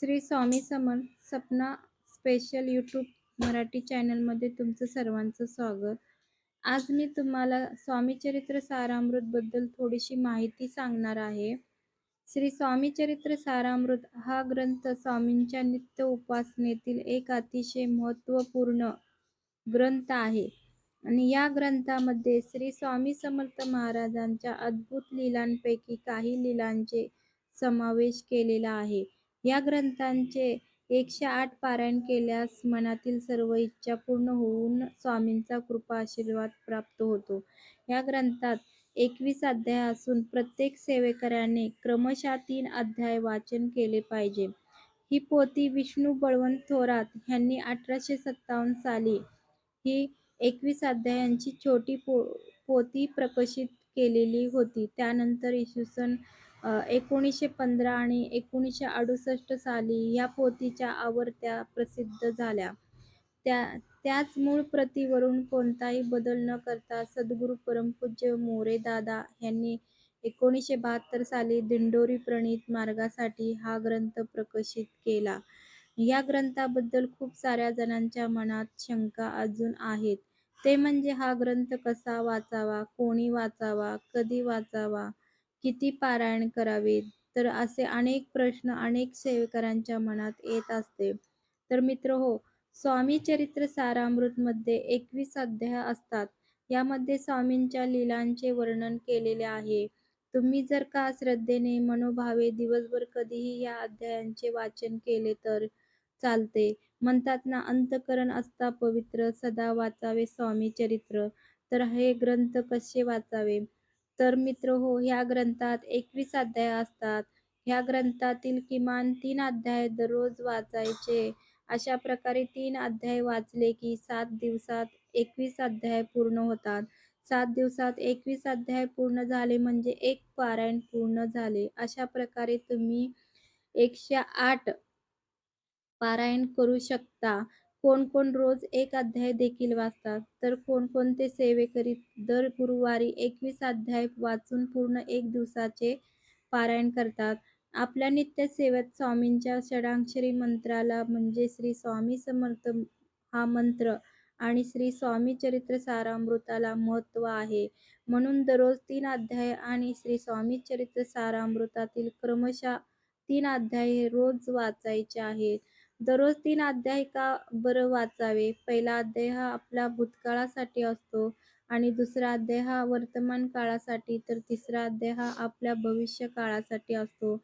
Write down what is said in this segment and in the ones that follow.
Shri Swami Samarth Sapna special YouTube Marathi चॅनलमध्ये तुमचं सर्वांचं स्वागत. आज मी तुम्हाला स्वामीचरित्र सारामृतबद्दल थोडीशी माहिती सांगणार आहे. श्री स्वामीचरित्र सारामृत हा ग्रंथ स्वामींच्या नित्य उपासनेतील एक अतिशय महत्त्वपूर्ण ग्रंथ आहे. आणि या ग्रंथामध्ये श्री स्वामी समर्थ महाराजांच्या अद्भुत लीलांपैकी काही लीलांचे समावेश केलेला आहे. या ग्रंथांचे एकशे आठ पारायण केल्यास मनातील सर्व इच्छा पूर्ण होऊन स्वामींचा कृपा आशीर्वाद प्राप्त होतो. या ग्रंथात एकवीस अध्याय असून प्रत्येक सेवेकऱ्याने क्रमशः तीन अध्याय वाचन केले पाहिजे. ही पोथी विष्णू बळवंत थोरात यांनी अठराशे सत्तावन्न साली ही एकवीस अध्यायांची छोटी पो पोथी प्रकाशित केलेली होती. त्यानंतर इसवी सन एकोणीसशे पंधरा आणि एकोणीसशे अडुसष्ट साली या पोथीच्या आवृत्त्या प्रसिद्ध झाल्या. त्या त्याच मूळ प्रतीवरून कोणताही बदल न करता सद्गुरू परमपूज्य मोरे दादा यांनी एकोणीसशे बहात्तर साली दिंडोरी प्रणीत मार्गासाठी हा ग्रंथ प्रकाशित केला. या ग्रंथाबद्दल खूप साऱ्या जणांच्या मनात शंका अजून आहेत. ते म्हणजे हा ग्रंथ कसा वाचावा कोणी वाचावा कधी वाचावा किती पारायण करावे तर असे अनेक प्रश्न अनेक सेवेकरांच्या मनात येत असते. तर मित्र हो स्वामी चरित्र सारामृतमध्ये एकवीस अध्याय असतात. यामध्ये स्वामींच्या लीलांचे वर्णन केलेले आहे. तुम्ही जर का श्रद्धेने मनोभावे दिवसभर कधीही या अध्यायांचे वाचन केले तर चालते. म्हणतात ना अंतकरण असता पवित्र सदा वाचावे स्वामी चरित्र. तर हे ग्रंथ कसे वाचावे? तर मित्र हो ह्या ग्रंथात एकवीस अध्याय असतात. ह्या ग्रंथातील किमान तीन अध्याय दररोज वाचायचे. अशा प्रकारे तीन अध्याय वाचले की सात दिवसात एकवीस अध्याय पूर्ण होतात. सात दिवसात एकवीस अध्याय पूर्ण झाले म्हणजे एक पारायण पूर्ण झाले. अशा प्रकारे तुम्ही एकशे आठ पारायण करू शकता. कोण कोण रोज एक अध्याय देखील वाचतात. तर कोणकोणते सेवेकरी दर गुरुवारी एकवीस अध्याय वाचून पूर्ण एक दिवसाचे पारायण करतात. आपल्या नित्य सेवेत स्वामींच्या षडाक्षरी मंत्राला म्हणजे श्री स्वामी समर्थ हा मंत्र आणि श्री स्वामी चरित्र सारामृताला महत्त्व आहे. म्हणून दररोज तीन अध्याय आणि श्री स्वामी चरित्र सारामृतातील क्रमशः तीन अध्याय रोज वाचायचे आहेत. दररोज तीन अध्याय का बरं वाचावे? पहिला अध्याय हा आपला भूतकाळासाठी असतो आणि दुसरा अध्याय हा वर्तमान काळासाठी तर तिसरा अध्याय हा आपल्या भविष्य काळासाठी असतो.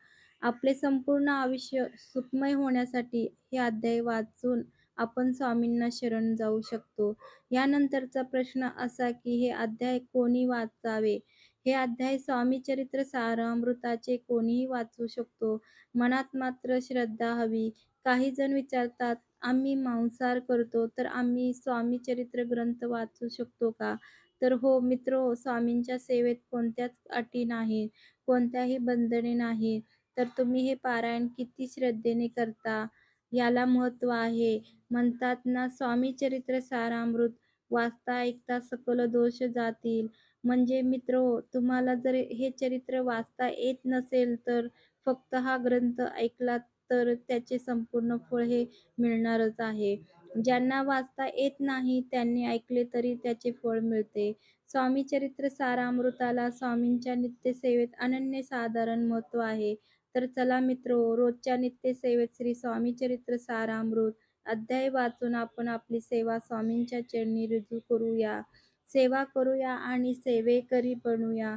आपले संपूर्ण आयुष्य सुखमय होण्यासाठी हे अध्याय वाचून आपण स्वामींना शरण जाऊ शकतो. यानंतरचा प्रश्न असा की हे अध्याय कोणी वाचावे? हे अध्याय स्वामी चरित्र सारामृताचे कोणीही वाचू शकतो. मनात मात्र श्रद्धा हवी. काही जण विचारतात आम्ही मांसाहार करतो तर आम्ही स्वामी चरित्र ग्रंथ वाचू शकतो का? तर हो मित्र हो, स्वामींच्या सेवेत कोणत्याच अटी नाही कोणत्याही बंधने नाही. तर तुम्ही हे पारायण किती श्रद्धेने करता? याला महत्त्व आहे. म्हणतात ना स्वामी चरित्र सारामृत वाचता ऐकता सकल दोष जातील. म्हणजे मित्र हो, तुम्हाला जर हे चरित्र वाचता येत नसेल तर फक्त हा ग्रंथ ऐकला तर त्याचे संपूर्ण फळ हे मिळणारच आहे. ज्यांना वाचता येत नाही त्यांनी ऐकले तरी त्याचे फळ मिळते. स्वामी चरित्र सारामृताला स्वामींच्या नित्यसेवेत अनन्य साधारण महत्त्व आहे. तर चला मित्रो रोजच्या नित्यसेवेत श्री स्वामी चरित्र सारामृत अध्याय वाचून आपण आपली सेवा स्वामींच्या चरणी रुजू करूया. सेवा करूया आणि सेवेकरी बनूया.